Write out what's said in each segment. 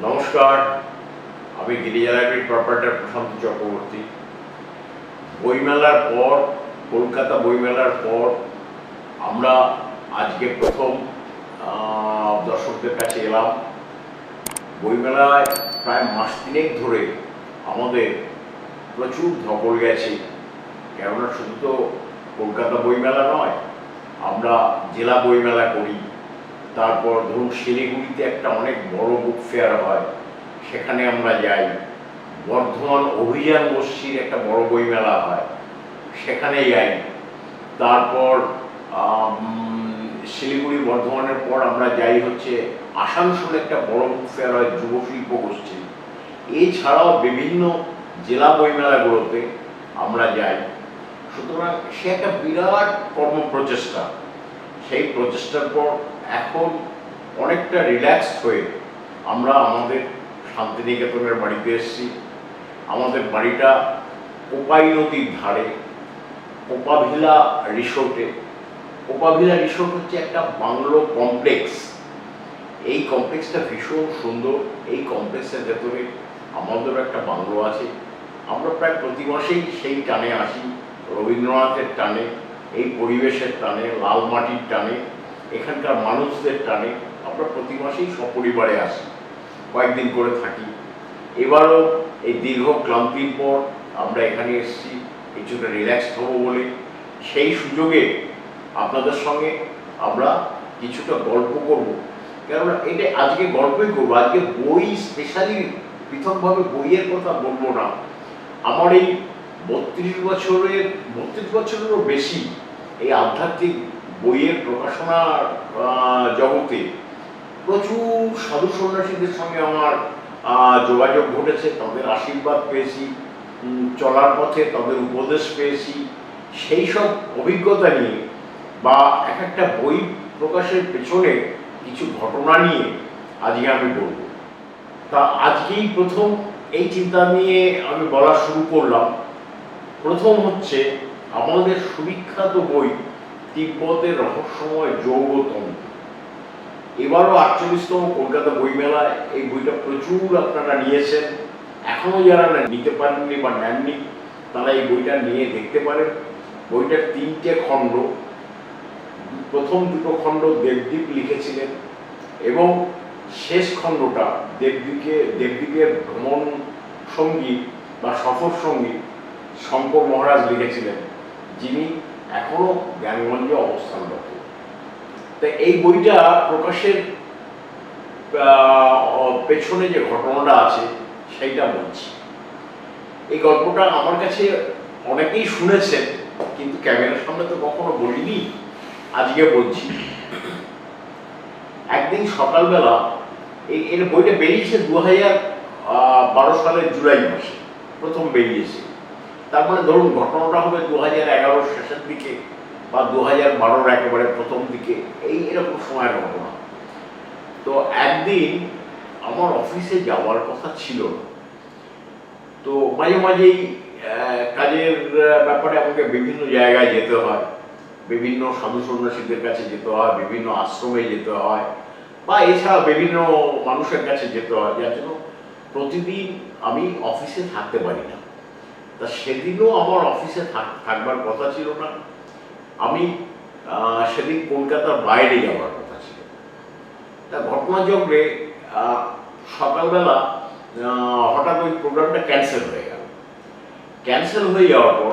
নমস্কার, আমি Girija library proprietor Prashanta Chakraborty. বইমেলার পর, কলকাতা বইমেলার পর, আমরা আজকে প্রথম দর্শকদের কাছে এলাম। বইমেলায় প্রায় মাস তিনেক ধরে আমাদের প্রচুর ধকল গেছে। কেননা শুধু তো কলকাতা বইমেলা নয়, আমরা জেলা বইমেলা করি। তারপর ধরুন শিলিগুড়িতে একটা অনেক বড় বুক ফেয়ার হয়, সেখানে আমরা যাই। বর্ধমান অভিযান গোষ্ঠীর একটা বড় বইমেলা হয়, সেখানে যাই। তারপর শিলিগুড়ি, বর্ধমানের পর আমরা যাই হচ্ছে আসানসোলে একটা বড় বুক ফেয়ার হয়, যুব শিল্প গোষ্ঠী। এছাড়াও বিভিন্ন জেলা বইমেলাগুলোতে আমরা যাই। সুতরাং সে একটা বিরাট কর্মপ্রচেষ্টা। সেই প্রচেষ্টার পর এখন অনেকটা রিল্যাক্স হয়ে আমরা আমাদের শান্তিনিকেতনের বাড়িতে এসেছি। আমাদের বাড়িটা কোপাই নদীর ধারে কোপাভিলা রিসোর্টে কোপাভিলা রিসোর্ট হচ্ছে একটা বাংলো কমপ্লেক্স এই কমপ্লেক্সটা ভীষণ সুন্দর। এই কমপ্লেক্সের ভেতরে আমাদেরও একটা বাংলো আছে। আমরা প্রায় প্রতি মাসেই সেই টানে আসি। রবীন্দ্রনাথের টানে, এই পরিবেশের টানে লাল মাটির টানে। এখানকার মানুষদের টানে আমরা প্রতি মাসেই সপরিবারে আসি, কয়েকদিন করে থাকি। এবারও এই দীর্ঘ ক্লান্তির পর আমরা এখানে এসেছি কিছুটা রিল্যাক্স হব বলে। সেই সুযোগে আপনাদের সঙ্গে আমরা কিছুটা গল্প করব। কেননা এটা আজকে গল্পই করব, আজকে বই স্পেশালি পৃথকভাবে বইয়ের কথা বলব না। আমার এই বত্রিশ বছরের, বত্রিশ বছরেরও বেশি এই আধ্যাত্মিক বইয়ের প্রকাশনার জগতে প্রচুর সাধু সন্ন্যাসীদের সঙ্গে আমার যোগাযোগ ঘটেছে। তাদের আশীর্বাদ পেয়েছি চলার পথে তাদের উপদেশ পেয়েছি। সেই সব অভিজ্ঞতা নিয়ে বা এক একটা বই প্রকাশের পেছনে কিছু ঘটনা নিয়ে আজকে আমি বলব। তা আজকেই প্রথম এই চিন্তা নিয়ে আমি বলা শুরু করলাম। প্রথম হচ্ছে আমাদের সুবিখ্যাত বই তিব্বতের রহস্যময় যৌগতন্ত্র এবারও আটচল্লিশতম কলকাতা বইমেলায় এই বইটা প্রচুর আপনারা নিয়েছেন। এখনও যারা নিতে পারেননি বা নেননি, তারা এই বইটা নিয়ে দেখতে পারেন। বইটার তিনটে খণ্ড, প্রথম দুটো খণ্ড দেবদ্বীপ লিখেছিলেন এবং শেষ খণ্ডটা দেবদীপকে দেবদ্বীপের ভ্রমণ সঙ্গী বা সফর সঙ্গী শঙ্কর মহারাজ লিখেছিলেন। যিনি এখনও জ্ঞানগঞ্জে অবস্থানরত তা এই বইটা প্রকাশের পেছনে যে ঘটনাটা আছে, সেইটা বলছি। এই গল্পটা আমার কাছে অনেকেই শুনেছেন, কিন্তু ক্যামেরার সামনে তো কখনো বলিনি, আজকে বলছি। একদিন সকালবেলা, এই, এর বইটা বেরিয়েছে দু হাজার বারো সালের জুলাই মাসে, প্রথম বেরিয়েছে। তার মানে ধরুন ঘটনাটা হবে দু হাজার এগারোর শেষের দিকে বা দু হাজার বারোর একেবারে প্রথম দিকে, এই এরকম সময়ের ঘটনা। তো একদিন আমার অফিসে যাওয়ার কথা ছিল। না তো মাঝে মাঝেই কাজের ব্যাপারে আমাকে বিভিন্ন জায়গায় যেতে হয়। বিভিন্ন সাধু সন্ন্যাসীদের কাছে যেতে হয়, বিভিন্ন আশ্রমে যেতে হয়, বা এছাড়া বিভিন্ন মানুষের কাছে যেতে হয়। যার জন্য প্রতিদিন আমি অফিসে থাকতে পারি না। তা সেদিনও আমার অফিসে থাক- থাকবার কথা ছিল না। আমি সেদিন কলকাতার বাইরে যাওয়ার কথা ছিল। তা ঘটনাচক্রে সকালবেলা হঠাৎ ওই প্রোগ্রামটা ক্যান্সেল হয়ে গেল। ক্যান্সেল হয়ে যাওয়ার পর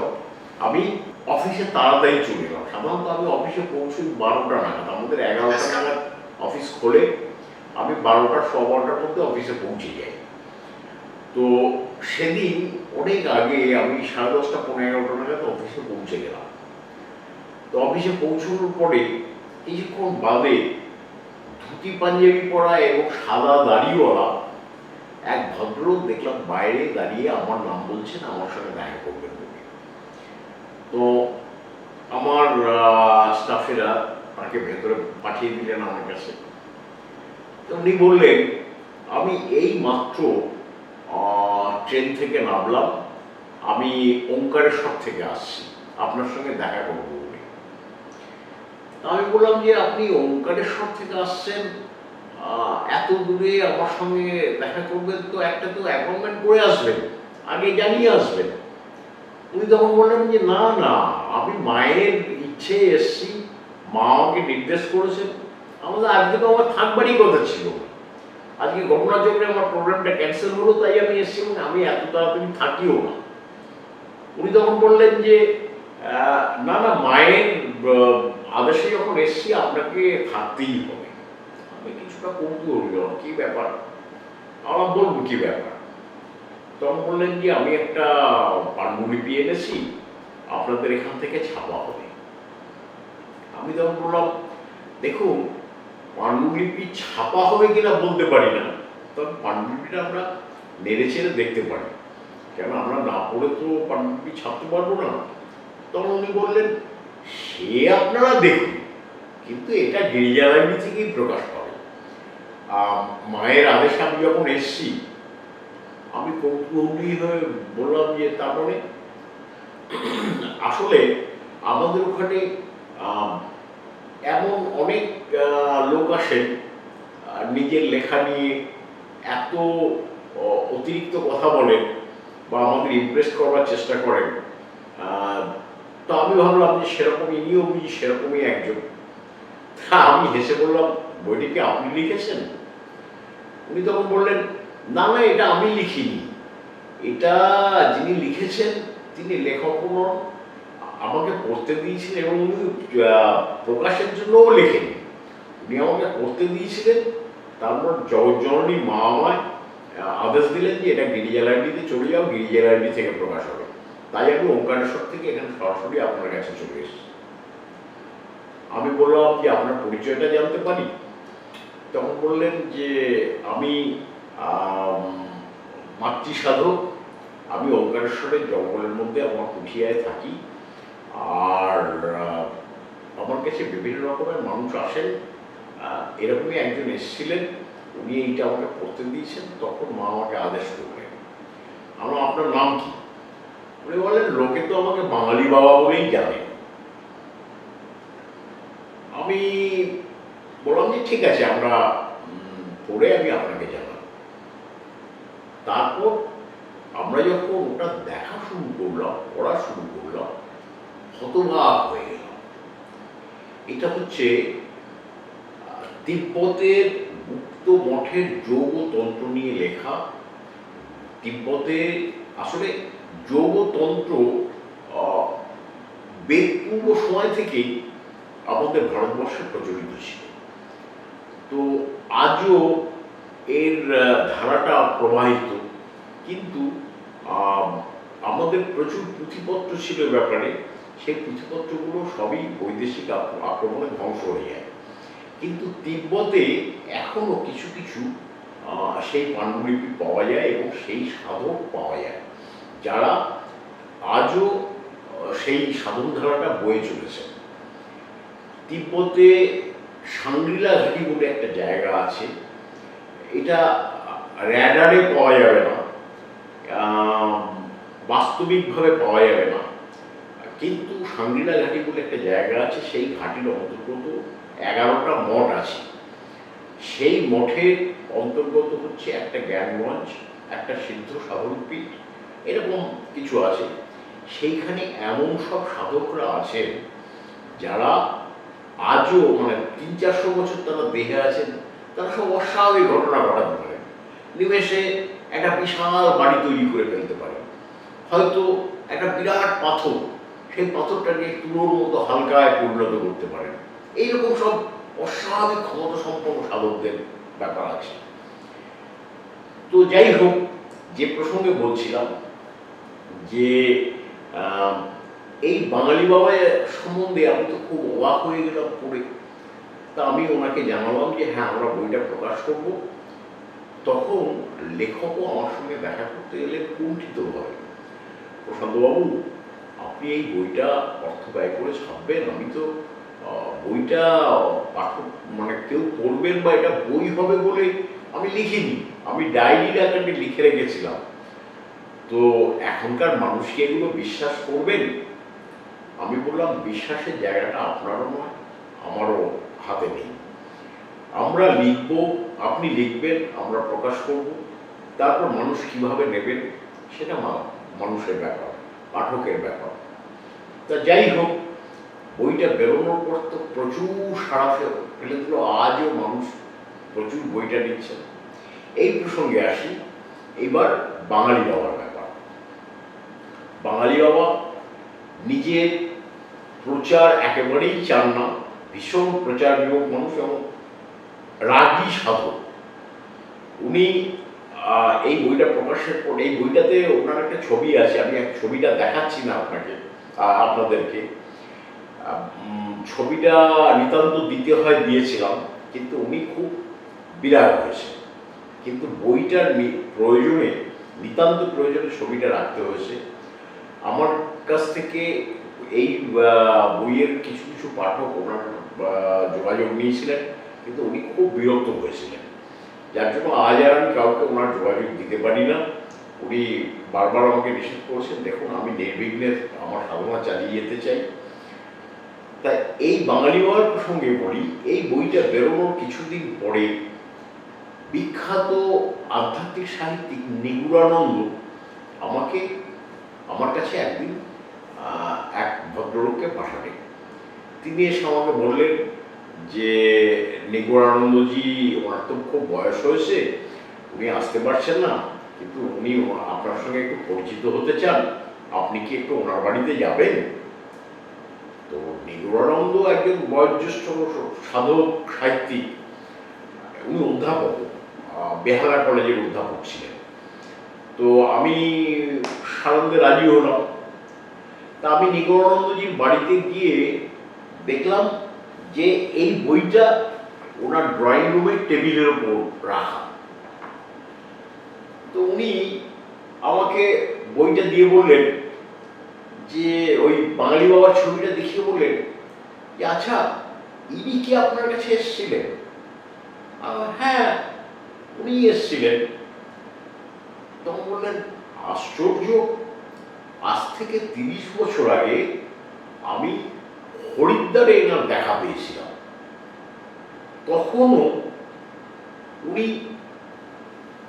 আমি অফিসে তাড়াতাড়ি চলে এলাম। সাধারণত আমি অফিসে পৌঁছই বারোটা নাগাদ। আমাদের এগারোটা নাগাদ অফিস খোলে আমি বারোটা সোয়া বারোটার মধ্যে অফিসে পৌঁছে যাই। তো সেদিন অনেক আগে আমি সাড়ে দশটা, পনেরো, এগারোটা নাগাদ অফিসে পৌঁছে গেলাম। তো অফিসে পৌঁছানোর পরে কিছুক্ষণ বাদে ধুতি পাঞ্জাবি পরা এবং সাদা দাড়িওয়ালা, এক ভদ্রলোক দেখলাম বাইরে দাঁড়িয়ে আমার নাম বলছেন, আমার সঙ্গে দেখা করবেন তো আমার স্টাফেরা তাকে ভেতরে পাঠিয়ে দিলেন আমার কাছে। তো উনি বললেন, আমি এই মাত্র ট্রেন থেকে নামলাম। আমি ওঙ্কারেশ্বর থেকে আসছি। আপনার সঙ্গে দেখা করব বলে। আমি বললাম যে, আপনি ওঙ্কারেশ্বর থেকে আসছেন। এত দূরে আমার সঙ্গে দেখা করবেন তো একটা তো অ্যাপয়েন্টমেন্ট করে আসবেন। আগে জানিয়ে আসবেন। উনি তখন বললেন যে, না না, আমি মায়ের ইচ্ছে এসছি। মা আমাকে নির্দেশ করেছেন। আমাদের আজকে তো আমার থাকবারই কথা ছিল। আজকে ঘটনাচক্রে আমার প্রোগ্রামটা ক্যান্সেল হলো, তাই আমি এসছি এবং আমি এত তাড়াতাড়ি থাকিও না। উনি তখন বললেন যে না না, মায়ের আদেশে যখন এসছি, আপনাকে থাকতেই হবে। আমি কিছুটা কৌতূহল হলাম, কি ব্যাপার? আমার বলব, কি ব্যাপার? তখন বললেন যে, আমি একটা পাণ্ডুলিপি এনেছি, আপনাদের এখান থেকে ছাপা হবে। আমি তখন বললাম, দেখুন পাণ্ডুলিপি ছাপা হবে কিনা বলতে পারি না। তবে পাণ্ডুলিপিটা আমরা নেড়ে চেড়ে দেখতে পারি। কেন? আমরা না পড়ে তো পাণ্ডুলিপি ছাপতে পারব না। তখন উনি বললেন, সে আপনারা দেখুন। কিন্তু এটা গিরিজা লাইব্রেরি থেকেই প্রকাশ পাবে। মায়ের আদেশে আমি যখন এসছি, আমি কৌতূহলী হয়ে বললাম যে, তারপরে আসলে আমাদের ওখানে এমন অনেক লোক আসেন নিজের লেখা নিয়ে এত অতিরিক্ত কথা বলেন বা আমাদের ইমপ্রেস করবার চেষ্টা করেন। তো আমি ভাবলাম যে সেরকম ইনিও বুঝি সেরকমই একজন। তা আমি হেসে বললাম, বইটি কি আপনি লিখেছেন? উনি তখন বললেন, না না, এটা আমি লিখিনি। এটা যিনি লিখেছেন, তিনি লেখকও নন আমাকে পড়তে দিয়েছিলেন এবং উনি প্রকাশের জন্যও লেখেন। উনি আমাকে পড়তে দিয়েছিলেন, তারপর জগজ্জননী মা আমায় আদেশ দিলেন যে এটা গিরিজা লাইব্রেরিতে চলে যাও গিরিজা লাইব্রেরি থেকে প্রকাশ হবে। তাই আমি ওঙ্কারেশ্বর থেকে এখানে সরাসরি আপনার কাছে চলে এসেছি। আমি বললাম যে আপনার পরিচয়টা জানতে পারি? তখন বললেন যে আমি, মাতৃসাধক। আমি ওঙ্কারেশ্বরের জঙ্গলের মধ্যে আমার কুঠিয়ায় থাকি। আর আমার কাছে বিভিন্ন রকমের মানুষ আসেন। এরকমই একজন এসেছিলেন, উনি এইটা আমাকে পড়তে দিয়েছেন, তখন মা আমাকে আদেশ করলেন। আমার, আপনার নাম কি? উনি বলেন লোকে তো আমাকে বাঙালি বাবা বলেই জানে। আমি বললাম যে, ঠিক আছে, আমরা পড়ে আমি আপনাকে জানাব। তারপর আমরা যখন ওটা দেখা শুরু করলাম, পড়া শুরু করলাম হতবাক হয়ে গেলাম এটা হচ্ছে তিব্বতের মুক্ত মঠের যোগ তন্ত্র নিয়ে লেখা। তিব্বতে আসলে যোগতন্ত্র বেদপূর্ব সময় থেকেই আমাদের ভারতবর্ষে প্রচলিত ছিল। তো আজও এর ধারাটা প্রবাহিত। কিন্তু আমাদের প্রচুর পুঁথিপত্র ছিল ব্যাপারে। সেই পুঁথিপত্রগুলো সবই বৈদেশিক আক্র- আক্রমণে ধ্বংস হয়ে যায়। কিন্তু তিব্বতে এখনও কিছু কিছু সেই পাণ্ডুলিপি পাওয়া যায় এবং সেই সাধক পাওয়া যায়, যারা আজও সেই সাধন ধারাটা বয়ে চলেছে। তিব্বতে সাংগ্রিলা ঘাটি বলে একটা জায়গা আছে। এটা র্যাডারে পাওয়া যাবে না বাস্তবিকভাবে পাওয়া যাবে না। কিন্তু সাংগ্রিলা ঘাটি বলে একটা জায়গা আছে, সেই ঘাটির অন্তর্গত এগারোটা মঠ আছে। সেই মঠের অন্তর্গত হচ্ছে একটা জ্ঞানগঞ্জ একটা সিদ্ধ সাধনপীঠ, এরকম কিছু আছে। সেইখানে এমন সব সাধকরা আছেন যারা আজও মানে তিন চারশো বছর তারা দেহে আছেন, তারা সব অস্বাভাবিক ঘটনা ঘটাতে পারেন। নিমেষে একটা বিশাল বাড়ি তৈরি করে ফেলতে পারে হয়তো একটা বিরাট পাথর সেই পাথরটাকে তুলোর মতো হালকায় পরিণত করতে পারেন। এইরকম সব অস্বাভাবিক ক্ষমতা সম্পন্ন সাধকদের ব্যাপার আছে। তো যাই হোক, যে প্রসঙ্গে বলছিলাম যে এই বাঙালি বাবা সম্বন্ধে আমি তো খুব অবাক হয়ে গেলাম পড়ে। তা আমি ওনাকে জানালাম যে হ্যাঁ আমরা বইটা প্রকাশ করব। তখন লেখকও আমার সঙ্গে দেখা করতে গেলে কুণ্ঠিত হয়। প্রশান্তবাবু আপনি এই বইটা অর্থ ব্যয় করে ছাপবেন, আমি তো বইটা পাঠক মানে কেউ পড়বেন বা এটা বই হবে বলে আমি লিখিনি। আমি ডায়েরির আকারে লিখে রেখেছিলাম। তো এখনকার মানুষ কি এগুলো বিশ্বাস করবেন? আমি বললাম, বিশ্বাসের জায়গাটা আপনারও নয়, আমারও হাতে নেই। আমরা লিখব, আপনি লিখবেন, আমরা প্রকাশ করব, তারপর মানুষ কীভাবে নেবেন, সেটা মানুষের ব্যাপার। পাঠকের ব্যাপার। তা যাই হোক, বইটা বেরোনোর পর তো প্রচুর ফে- ফেলে আজও মানুষ প্রচুর বইটা নিচ্ছেন এই প্রসঙ্গে আসি। এবার বাঙালি বাবার ব্যাপার। বাঙালি বাবা নিজের প্রচার একেবারেই চান না। ভীষণ প্রচার বিমুখ মানুষ এবং রাগী সাধক। উনি এই বইটা প্রকাশের পর, এই বইটাতে ওনার একটা ছবি আছে, আমি এক ছবিটা দেখাচ্ছি না আপনাকে আপনাদেরকে। ছবিটা নিতান্ত দিতে হয় দিয়েছিলাম, কিন্তু উনি খুব বিরাগ হয়েছে কিন্তু বইটার প্রয়োজনে, নিতান্ত প্রয়োজনে ছবিটা রাখতে হয়েছে। আমার কাছ থেকে এই বইয়ের কিছু কিছু পাঠক ওনার যোগাযোগ নিয়েছিলেন, কিন্তু উনি খুব বিরক্ত হয়েছিলেন। যার জন্য আজ আর আমি কাউকে ওনার যোগাযোগ দিতে পারি না। উনি বারবার আমাকে নিষেধ করেছেন, দেখুন, আমি নির্বিঘ্নে আমার সাধনা চালিয়ে যেতে চাই। তা এই বাঙালি বাবার প্রসঙ্গে বলি, এই বইটা বেরোনোর কিছুদিন পরে বিখ্যাত আধ্যাত্মিক সাহিত্যিক নিগুড়ানন্দ আমাকে, আমার কাছে একদিন এক ভদ্রলোককে পাঠালেন। তিনি এসে আমাকে বললেন যে নিগুড়ানন্দজি ওনার তো খুব বয়স হয়েছে, উনি আসতে পারছেন না, কিন্তু উনি আপনার সঙ্গে একটু পরিচিত হতে চান, আপনি কি একটু ওনার বাড়িতে যাবেন? তো নিগুড়ানন্দ একজন বয়োজ্যেষ্ঠ সাধক সাহিত্যিক, উনি অধ্যাপক বেহালা কলেজের অধ্যাপক ছিলেন। তো আমি সানন্দে রাজি হলাম। তা আমি নিগমানন্দজির বাড়িতে গিয়ে দেখলাম যে এই বইটা ওনার ড্রয়িং রুমের টেবিলের ওপর রাখা। তো উনি আমাকে বইটা দিয়ে বললেন যে, ওই বাঙালি বাবার ছবিটা দেখিয়ে বললেন যে আচ্ছা ইনি কি আপনার কাছে এসেছিলেন? হ্যাঁ উনি এসেছিলেন। তখন বললেন, আশ্চর্য! আজ থেকে তিরিশ বছর আগে আমি হরিদ্বারে এনার দেখা পেয়েছিলাম। তখনও উনি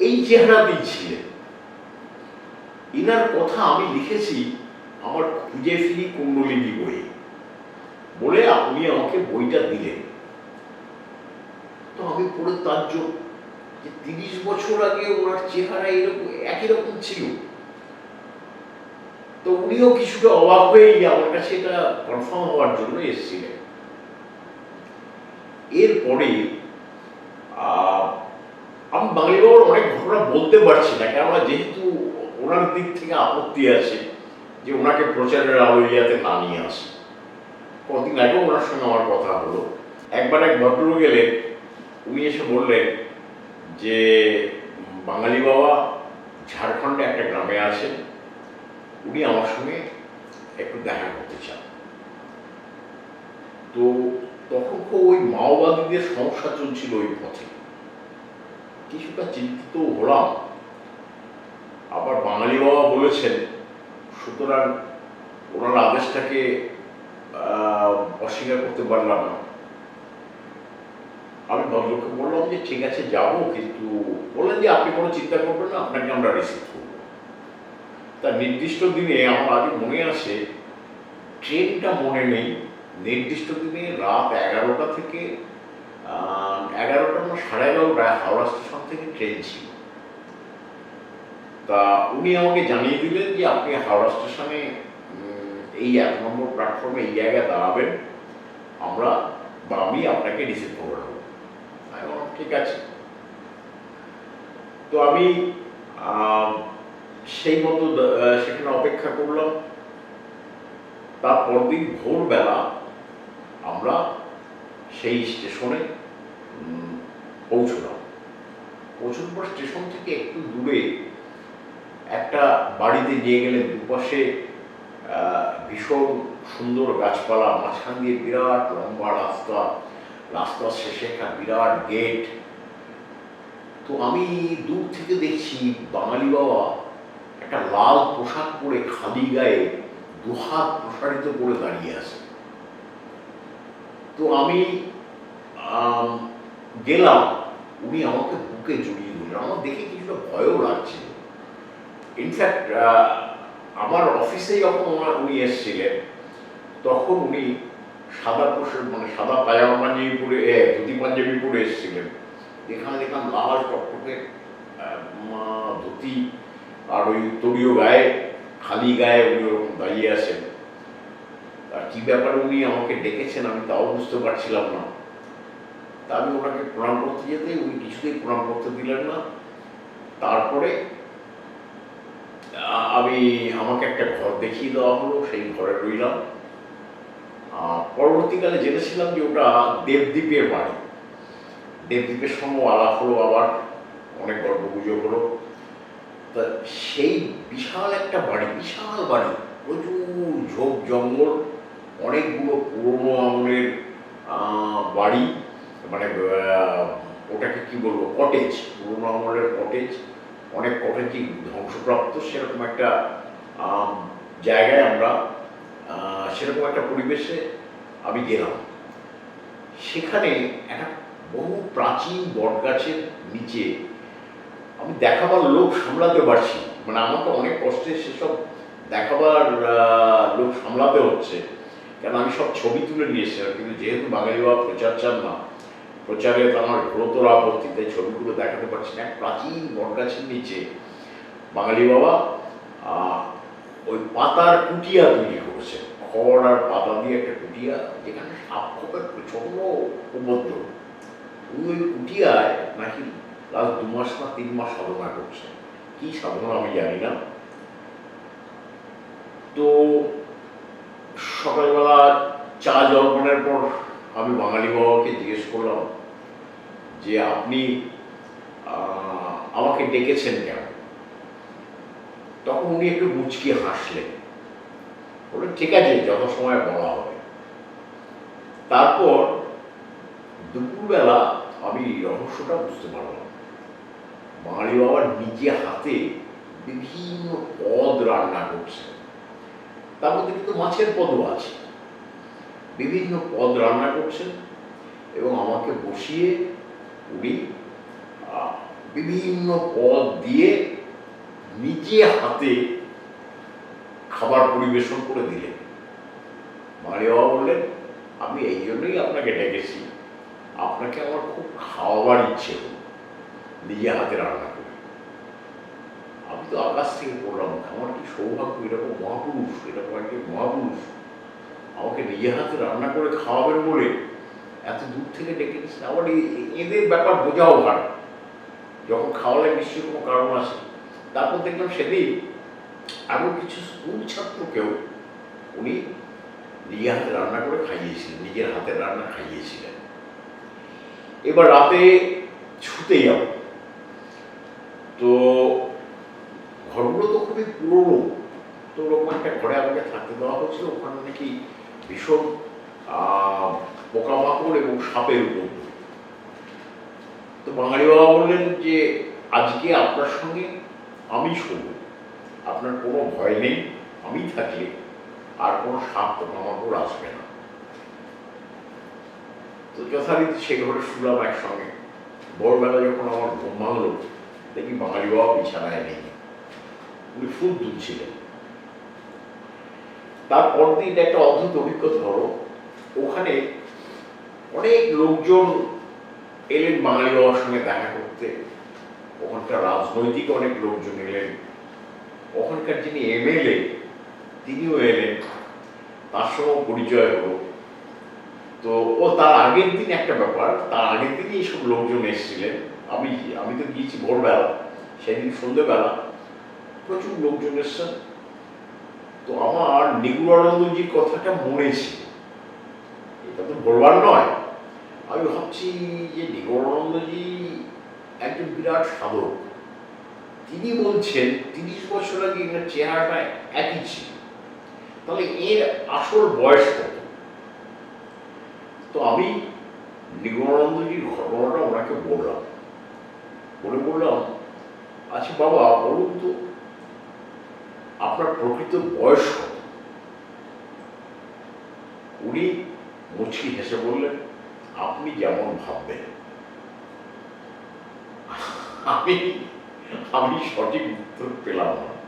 এই চেহারাতেই ছিলেন ইনার কথা আমি লিখেছি আমার খুঁজে ফিরি কুণ্ডলিনী বইয়ে বলে আপনি আমাকে বইটা দিলেন। তো আমি পড়ে তার যে তিরিশ বছর আগে ওনার চেহারা এরকম একই রকম ছিল। তো উনিও কিছুটা অবাক হয়েই আমার কাছে এটা কনফার্ম হওয়ার জন্য এসেছিলেন। এরপরে আমি বাঙালি বাবার অনেক ঘটনা বলতে পারছি না, কেননা যেহেতু ওনার দিক থেকে আপত্তি আছে যে ওনাকে প্রচারের আলোয়াতে না নিয়ে আসে। কদিন আগেও ওনার সঙ্গে আমার কথা হলো। একবার এক ভদ্রলোক গেলেন উনি এসে বললেন যে বাঙালি বাবা ঝাড়খণ্ডে একটা গ্রামে আছেন। উনি আমার সঙ্গে একটু দেখা করতে চান। তো তখন তো ওই মাওবাদীদের সমস্যা চলছিল ওই পথে। কিছুটা চিন্তিত হলাম। আবার বাঙালি বাবা বলেছেন, সুতরাং ওনার আদেশটাকে অস্বীকার করতে পারলাম না। আমি ভদ্রলোককে বললাম যে, ঠিক আছে, যাব। কিন্তু বললেন যে, আপনি কোনো চিন্তা করবেন না, আপনাকে আমরা রিসিভ করব। তার নির্দিষ্ট দিনে আমার আগে মনে আছে ট্রেনটা মনে নেই। নির্দিষ্ট দিনে রাত এগারোটা থেকে এগারোটা না সাড়ে এগারোটায় হাওড়া স্টেশন থেকে ট্রেন ছিল। তা উনি আমাকে জানিয়ে দিলেন যে আপনি হাওড়া স্টেশনে এই এক নম্বর প্ল্যাটফর্মে এই জায়গায় দাঁড়াবেন। আমরা, বা আমি আপনাকে রিসিভ করে নেব। ঠিক আছে। তো আমি সেই মতো সেখানে অপেক্ষা করলাম। তারপর দিন ভোরবেলা আমরা সেই স্টেশনে পৌঁছলাম। পৌঁছানোর পর স্টেশন থেকে একটু দূরে একটা বাড়িতে নিয়ে গেলে দুপাশে ভীষণ সুন্দর গাছপালা, মাঝখান দিয়ে বিরাট লম্বা রাস্তা। রাস্তার শেষে একটা বিরাট গেট। তো আমি দূর থেকে দেখছি, বাঙালি বাবা একটা লাল পোশাক পরে খালি গায়ে দুহাত প্রসারিত করে দাঁড়িয়ে আছে। তো আমি গেলাম, উনি আমাকে বুকে জড়িয়ে ধরলেন। আমার দেখে কিছুটা ভয়ও লাগছিল ইনফ্যাক্ট আমার অফিসে যখন ওনার, উনি এসেছিলেন, তখন উনি সাদা পোশাক মানে সাদা পাজামা পাঞ্জাবি পরে ধুতি পাঞ্জাবি পরে এসেছিলেন। এখানে দেখলাম লাল টকটকে ধুতি আর ওই উত্তরীয় গায়ে, খালি গায়ে উনি ওরকম দাঁড়িয়ে আছেন আর কি ব্যাপারে উনি আমাকে ডেকেছেন, আমি তাও বুঝতে পারছিলাম না। তা আমি ওনাকে প্রণাম করতে যেতে উনি কিছুতেই প্রণাম করতে দিলেন না। তারপরে আমি, আমাকে একটা ঘর দেখিয়ে দেওয়া হলো, সেই ঘরে রইলাম। পরবর্তীকালে জেনেছিলাম যে ওটা দেবদ্বীপের বাড়ি। দেবদ্বীপের সঙ্গে আলাপ হলো আবার, অনেক গল্প গুজব হলো। তা সেই বিশাল একটা বাড়ি, বিশাল বাড়ি, প্রচুর ঝোপ জঙ্গল, অনেকগুলো পুরনো আমলের বাড়ি মানে ওটাকে কি বলব কটেজ পুরনো আমলের কটেজ অনেক কটেজই ধ্বংসপ্রাপ্ত, সেরকম একটা জায়গায় আমরা সেরকম একটা পরিবেশে আমি গেলাম। সেখানে একটা বহু প্রাচীন বটগাছের নিচে আমি দেখাবার লোক সামলাতে পারছি। মানে আমাকে অনেক কষ্টে সেসব দেখাবার লোক সামলাতে হচ্ছে। কেন আমি সব ছবি তুলে নিয়ে এসেছিলাম কিন্তু যেহেতু বাঙালি বাবা প্রচার চান না, প্রচারে তো আমার ঘোরতর আপত্তি, তাই ছবিগুলো দেখাতে পারছি না। এক প্রাচীন বটগাছের নিচে বাঙালি বাবা ওই পাতার কুটিয়া তৈরি করেছে। খড় আর পাতা দিয়ে একটা কুটিয়া, যেখানে সাপ খোপের প্রচণ্ড উপদ্রব। ওই কুটিয়ায় নাকি লাস্ট দু মাস না তিন মাস সাধনা করছে। কি সাধনা আমি জানি না। তো সকালবেলা চা জলপানের পর আমি বাঙালি বাবাকে জিজ্ঞেস করলাম যে, আপনি আমাকে ডেকেছেন কেন? তখন উনি একটু মুচকি হাসলেন। বললেন, ঠিক আছে, যত সময় বলা হবে। তারপর দুপুরবেলা আমি রহস্যটা বুঝতে পারলাম। বাঙালি বাবার নিজে হাতে বিভিন্ন পদ রান্না করছে। তার মধ্যে কিন্তু মাছের পদও আছে। বিভিন্ন পদ রান্না করছেন এবং আমাকে বসিয়ে উনি বিভিন্ন পদ দিয়ে নিজে হাতে খাবার পরিবেশন করে দিলেন। বাঙালি বাবা বললেন, আমি এই জন্যই আপনাকে ডেকেছি। আপনাকে আমার খুব খাওয়াবার ইচ্ছে হলো। নিজে হাতে রান্না করে আমি তো আকাশ থেকে পড়লাম, আমার কি সৌভাগ্য? এরকম মহাপুরুষ এরকম একজন মহাপুরুষ। আমাকে নিজে হাতে রান্না করে খাওয়াবেন বলে এত দূর থেকে ডেকে নিচ্ছেন আবার এদের ব্যাপার বোঝাও ভার যখন খাওয়ালে নিশ্চয়ই কোনো কারণ আছে তারপর দেখলাম সেদিন আরও কিছু স্কুল ছাত্রকেও উনি নিজে হাতে রান্না করে খাইয়েছিলেন, নিজের হাতের রান্না খাইয়েছিলেন। এবার রাতে ছুতে যাব তো ঘরগুলো তো খুবই পুরনো। তো ওরকম একটা ঘরে আমাকে থাকতে দেওয়া হয়েছিল, ওখানে নাকি ভীষণ পোকামাকড় এবং সাপের উপদ্রব। তো বাঙালি বাবা বললেন যে, আজকে আপনার সঙ্গে আমি শুনব আপনার কোনো ভয় নেই, আমি থাকলে আর কোনো সাপ পোকামাকড় আসবে না। তো যথারীতি সে ঘরে শুলাম একসঙ্গে। ভোরবেলা যখন আমার ঘুম ভাঙলো দেখি বাঙালি বাবা বিছানায় নেই? উনি ফুল তুলছিলেন। তারপর দিন একটা অদ্ভুত অভিজ্ঞতা হলো, ওখানে অনেক লোকজন এলেন বাঙালি বাবার সঙ্গে দেখা করতে। ওখানকার রাজনৈতিক অনেক লোকজন এলেন। ওখানকার যিনি এমএলএ, তিনিও এলেন। তার সঙ্গেও পরিচয় হলো। তো, ও তার আগের দিন একটা ব্যাপার, তার আগের দিনই এইসব লোকজন এসেছিলেন। আমি আমি তো গিয়েছি ভোরবেলা, সেদিন সন্ধ্যেবেলা প্রচুর লোকজন এসছেন তো আমার নিগুড়ানন্দজির কথাটা মনে ছিল এটা তো বলবার নয়। আমি ভাবছি যে নিগমানন্দজি একজন বিরাট সাধক। তিনি বলছেন, তিরিশ বছর আগে এনার চেহারাটা একই ছিল। তাহলে এর আসল বয়স কত? তো আমি নিগমানন্দজির ঘটনাটা ওনাকে বললাম। বলে বললাম আচ্ছা বাবা, বলুন তো, আপনার প্রকৃত বয়স কত? উনি মুচকি হেসে বললেন, আপনি যেমন ভাববেন। আমি আমি সঠিক উত্তর পেলাম না।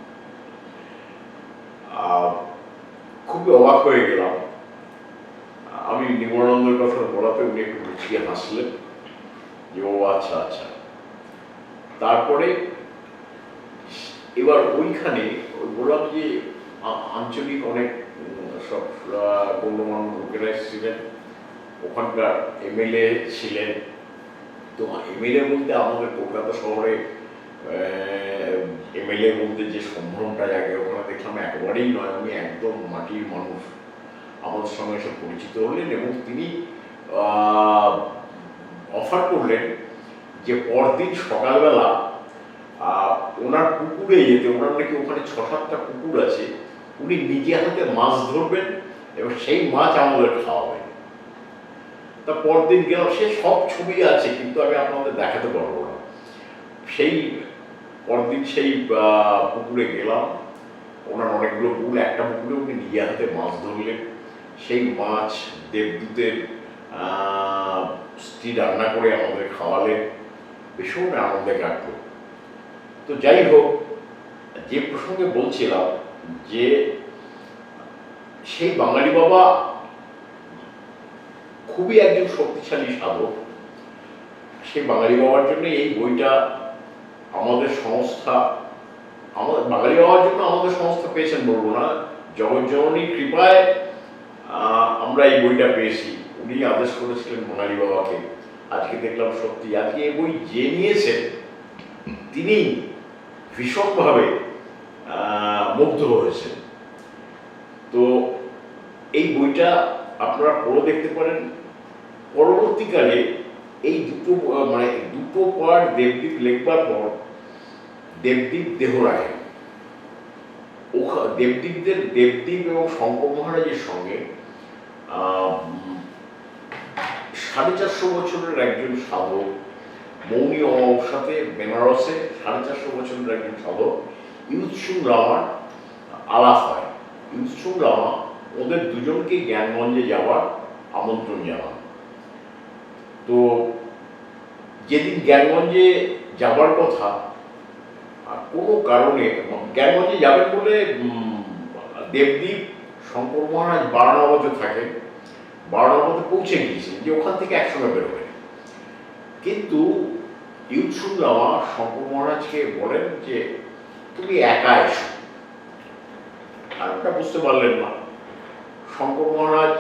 খুবই অবাক হয়ে গেলাম। আমি নিগমানন্দের কথা বলাতে উনি একটু মুচিয়ে হাসলেন। যে, ও আচ্ছা আচ্ছা। তারপরে এবার ওইখানে ওই বললাম যে আঞ্চলিক অনেক সব গণ্যমান্য লোকেরা এসেছিলেন। ওখানকার এমএলএ ছিলেন। তো এমএলএ বলতে আমাদের কলকাতা শহরে এমএলএ বলতে যে সম্ভ্রমটা জাগে, ওখানে দেখলাম একবারেই নয় উনি একদম মাটির মানুষ। আমাদের সঙ্গে সব পরিচিত হলেন এবং তিনি অফার করলেন যে পরদিন সকালবেলা ওনার পুকুরে যেতে, ওনার নাকি ওখানে ছ সাতটা পুকুর আছে, উনি নিজে হাতে মাছ ধরবেন এবং সেই মাছ আমাদের খাওয়াবেন। তা পরদিন গেলাম, সে সব ছবি আছে, কিন্তু আমি আপনাদের দেখাতে পারব না। সেই পরদিন সেই পুকুরে গেলাম, ওনার অনেকগুলো পুকুর একটা পুকুরে উনি নিজে হাতে মাছ ধরলেন। সেই মাছ দেবদূতের স্ত্রী রান্না করে আমাদের খাওয়ালেন। ভীষণ আনন্দে কাটলো। তো যাই হোক যে প্রসঙ্গে বলছিলাম যে সেই বাঙালি বাবা খুবই একজন শক্তিশালী সাধক, সেই বাঙালি বাবার জন্য এই বইটা আমাদের সংস্থা আমাদের বাঙালি বাবার জন্য আমাদের সংস্থা পেয়েছেন বলব না, জগজ্জননীর কৃপায় আমরা এই বইটা পেয়েছি। উনি আদেশ করেছিলেন বাঙালি বাবাকে। আজকে দেখলাম সত্যি, আজকে এই বই যে নিয়েছেন তিনি ভীষণভাবে মুগ্ধ হয়েছেন। তো এই বইটা আপনারা পড়ে দেখতে পারেন। পরবর্তীকালে এই দুটো মানে দুটো পার্ট দেবদ্বীপ লেখবার পর দেবদ্বীপ দেহ রাখেন দেবদ্বীপদের দেবদ্বীপ এবং শঙ্কর মহারাজের সঙ্গে সাড়ে চারশো বছরের একজন সাধক মৌনী অমাবস্যাতে বেনারসে সাড়ে চারশো বছরের একজন সাধক ইউৎসুং রামার আলাপ হয়। ইউৎসুং রামা ওদের দুজনকে জ্ঞানগঞ্জে যাওয়ার আমন্ত্রণ জানান। তো যেদিন জ্ঞানগঞ্জে যাবার কথা কোনো কারণে জ্ঞানগঞ্জে যাবেন বলে দেবদ্বীপ শঙ্কর মহারাজ বারানবতে থাকেন বারানবতে পৌঁছে গিয়েছেন যে ওখান থেকে একসঙ্গে বেরোবেন কিন্তু ইউৎসুং রামা শঙ্কর মহারাজকে বলেন যে, তুমি একা এসো। আর ওটা বুঝতে পারলেন না। শঙ্কর মহারাজ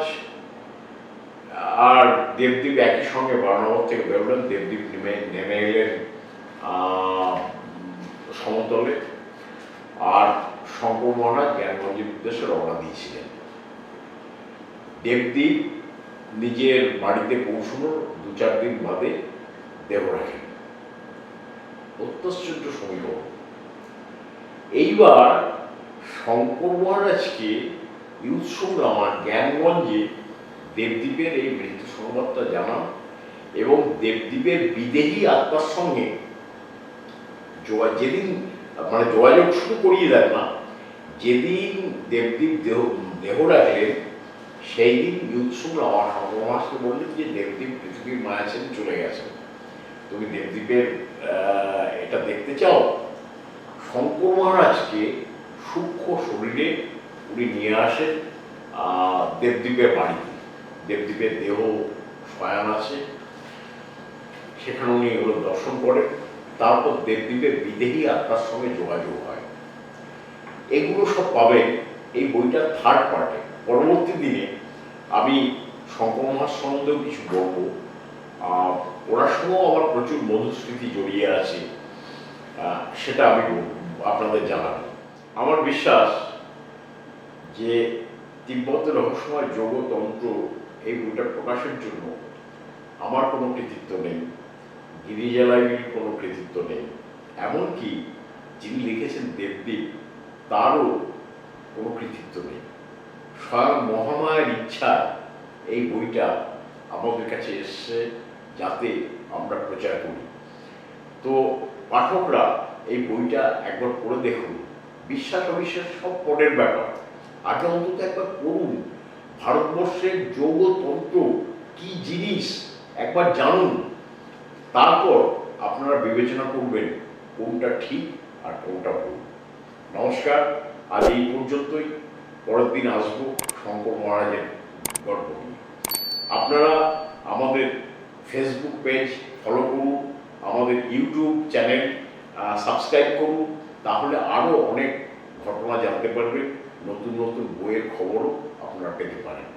আর দেবদ্বীপ একই সঙ্গে বারানগর থেকে বেরোলেন দেবদ্বীপ নেমে নেমে এলেন সমতলে। আর শঙ্কর মহারাজ জ্ঞানগঞ্জের উদ্দেশ্যে রওনা দিয়েছিলেন। দেবদ্বীপ নিজের বাড়িতে পৌঁছানোর দু চার দিন বাদে দেহ রাখেন অত্যাশ্চর্য সমীকরণ। এইবার শঙ্কর মহারাজকে ইউৎসুং রামান জ্ঞানগঞ্জে দেবদ্বীপের এই মৃত্যু সংবাদটা জানান এবং দেবদ্বীপের বিদেহী আত্মার সঙ্গে যোগা- যেদিন মানে যোগাযোগ শুরু করিয়ে দেন না, যেদিন দেবদ্বীপ দেহ দেহ রাখলেন সেই দিন ইউৎসুং রামা শঙ্কর মহারাজকে বললেন যে দেবদ্বীপ পৃথিবীর মায়া ছেড়ে চলে গেছেন তুমি দেবদ্বীপের এটা দেখতে চাও? শঙ্কর মহারাজকে সূক্ষ্ম শরীরে উনি নিয়ে আসেন দেবদ্বীপের বাড়িতে। দেবদ্বীপের দেহ শয়ান আছে। সেখানে উনি এগুলো দর্শন করেন। তারপর দেবদ্বীপের বিদেহী আত্মার সঙ্গে যোগাযোগ হয়। এগুলো সব পাবেন এই বইটার থার্ড পার্টে পরবর্তী দিনে আমি শঙ্কর সম্বন্ধেও কিছু বলব। ওনার সঙ্গেও আমার প্রচুর মধুস্মৃতি জড়িয়ে আছে। সেটা আমি আপনাদের জানাব। আমার বিশ্বাস যে তিব্বতের রহস্যময় যোগতন্ত্র এই বইটা প্রকাশের জন্য আমার কোনো কৃতিত্ব নেই। গিরিজা লাইব্রেরির কোনো কৃতিত্ব নেই। এমনকি যিনি লিখেছেন দেবদ্বীপ তারও কোনো কৃতিত্ব নেই। স্বয়ং মহামায়ের ইচ্ছা। এই বইটা আমাদের কাছে এসছে যাতে আমরা প্রচার করি। তো পাঠকরা এই বইটা একবার পড়ে দেখুন। বিশ্বাস অবিশ্বাস সব পরের ব্যাপার। আগে অন্তত একবার পড়ুন। ভারতবর্ষের যোগতন্ত্র কি জিনিস একবার জানুন। তারপর আপনারা বিবেচনা করবেন কোনটা ঠিক আর কোনটা ভুল। নমস্কার, আজ এই পর্যন্তই। পরের দিন আসব, শঙ্কর মহারাজের গল্প আপনারা আমাদের ফেসবুক পেজ ফলো করুন, আমাদের ইউটিউব চ্যানেল সাবস্ক্রাইব করুন, তাহলে আরও অনেক ঘটনা জানতে পারবে নতুন নতুন বইয়ের খবরও আপনারা পেতে পারেন।